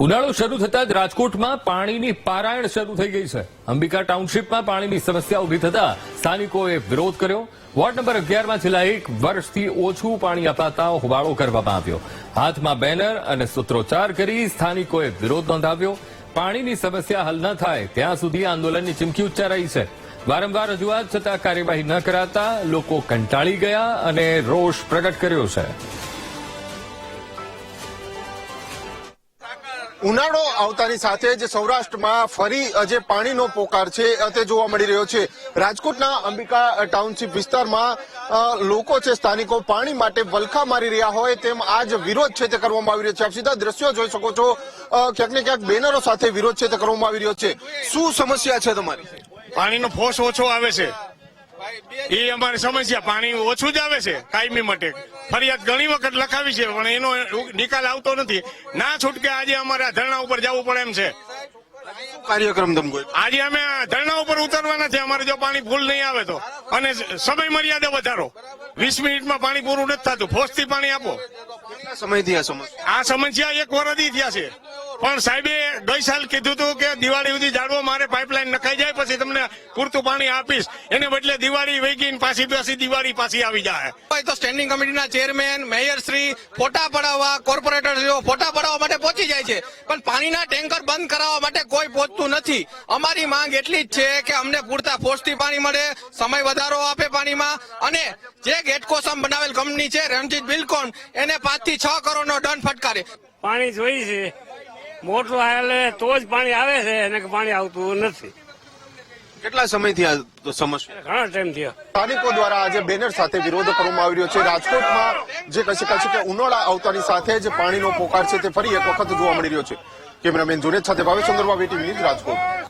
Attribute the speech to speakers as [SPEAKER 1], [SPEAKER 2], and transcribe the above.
[SPEAKER 1] ઉનાળો શરૂ થતા જ રાજકોટમાં પાણીની પારાયણ શરૂ થઈ ગઈ છે. અંબિકા ટાઉનશીપમાં પાણીની સમસ્યા ઊભી થતા સ્થાનિકોએ વિરોધ કર્યો. વોર્ડ નંબર અગિયારમાં છેલ્લા એક વર્ષથી ઓછું પાણી અપાતા હોબાળો કરવામાં આવ્યો. હાથમાં બેનર અને સૂત્રોચ્ચાર કરી સ્થાનિકોએ વિરોધ નોંધાવ્યો. પાણીની સમસ્યા હલ ન થાય ત્યાં સુધી આંદોલનની ચીમકી ઉચ્ચારાઈ છે. વારંવાર રજૂઆત છતાં કાર્યવાહી ન કરાતા લોકો કંટાળી ગયા અને રોષ પ્રગટ કર્યો છે.
[SPEAKER 2] ઉનાળો આવતાની સાથે જ સૌરાષ્ટ્રમાં ફરી જે પાણીનો પોકાર છે તે જોવા મળી રહ્યો છે. રાજકોટના અંબિકા ટાઉનશીપ વિસ્તારમાં લોકો છે, સ્થાનિકો પાણી માટે વલખા મારી રહ્યા હોય તેમ આજ વિરોધ છે તે કરવામાં આવી રહ્યો છે. આપ સીધા દ્રશ્યો જોઈ શકો છો. ક્યાંક ને ક્યાંક બેનરો સાથે વિરોધ છે તે કરવામાં આવી રહ્યો છે. શું સમસ્યા છે તમારી?
[SPEAKER 3] પાણીનો ફોર્સ ઓછો આવે છે. એ અમારી સમસ્યા. પાણી ઓછું જ આવે છે કાયમી માટે. ફરિયાદ ઘણી વખત લખાવી છે પણ એનો નિકાલ આવતો નથી. ના છૂટકે આજે અમારે ધરણા ઉપર જવું પડે એમ છે.
[SPEAKER 2] કાર્યક્રમ
[SPEAKER 3] આજે અમે ધરણા ઉપર ઉતરવાના છે અમારે જો પાણી ફૂલ નહીં આવે તો. અને સમય મર્યાદા વધારો. વીસ મિનિટમાં પાણી પૂરું નથી થતું. ફોર્સથી પાણી આપો.
[SPEAKER 2] સમયથી આ સમસ્યા?
[SPEAKER 3] એક વર્ષથી થયા છે. પણ સાહેબે ગઈ સાલ કીધું હતું કે દિવાળી સુધી જાળવો મારે પાઇપલાઇન નખાઈ જાય પછી પૂરતું પાણી આપીશ. એને બદલે દિવાળી વહી ગઈ ને પાછી પાછી દિવાળી પાછી આવી જાય.
[SPEAKER 4] હોય તો સ્ટેન્ડિંગ કમિટીના ચેરમેન મેયર શ્રી ફોટા પડાવવા કોર્પોરેટરશ્રીઓ ફોટા પડાવવા માટે પહોંચી જાય છે. પણ પાણીના ટેન્કર બંધ કરાવવા માટે કોઈ પહોંચતું નથી. અમારી માંગ એટલી જ છે કે અમને પૂરતા ફોર્સથી પાણી મળે સમય વધારો આપે પાણીમાં અને જે ગેટકોસમ બનાવેલ કંપની છે રણજીત બિલકોન એને પાંચથી છ કરોડનો દંડ ફટકારે.
[SPEAKER 5] પાણી જોઈએ છે. મોટું આવેલે તો જ પાણી આવે છે અને પાણી આવતું નથી.
[SPEAKER 2] કેટલા સમયથી આ સમસ્યા?
[SPEAKER 5] ઘણા ટાઈમ થયા.
[SPEAKER 2] સ્થાનિકો દ્વારા આજે બેનર સાથે વિરોધ કરવામાં આવી રહ્યો છે. રાજકોટમાં જે કહી શકાય છે કે ઉનાળા આવતાની સાથે જ પાણીનો પોકાર છે તે ફરી એક વખત જોવા મળી રહ્યો છે. કેમેરામેન જુનેદ સાથે ભાવેશ ચંદ્રબાબુ વેટી ન્યૂઝ રાજકોટ.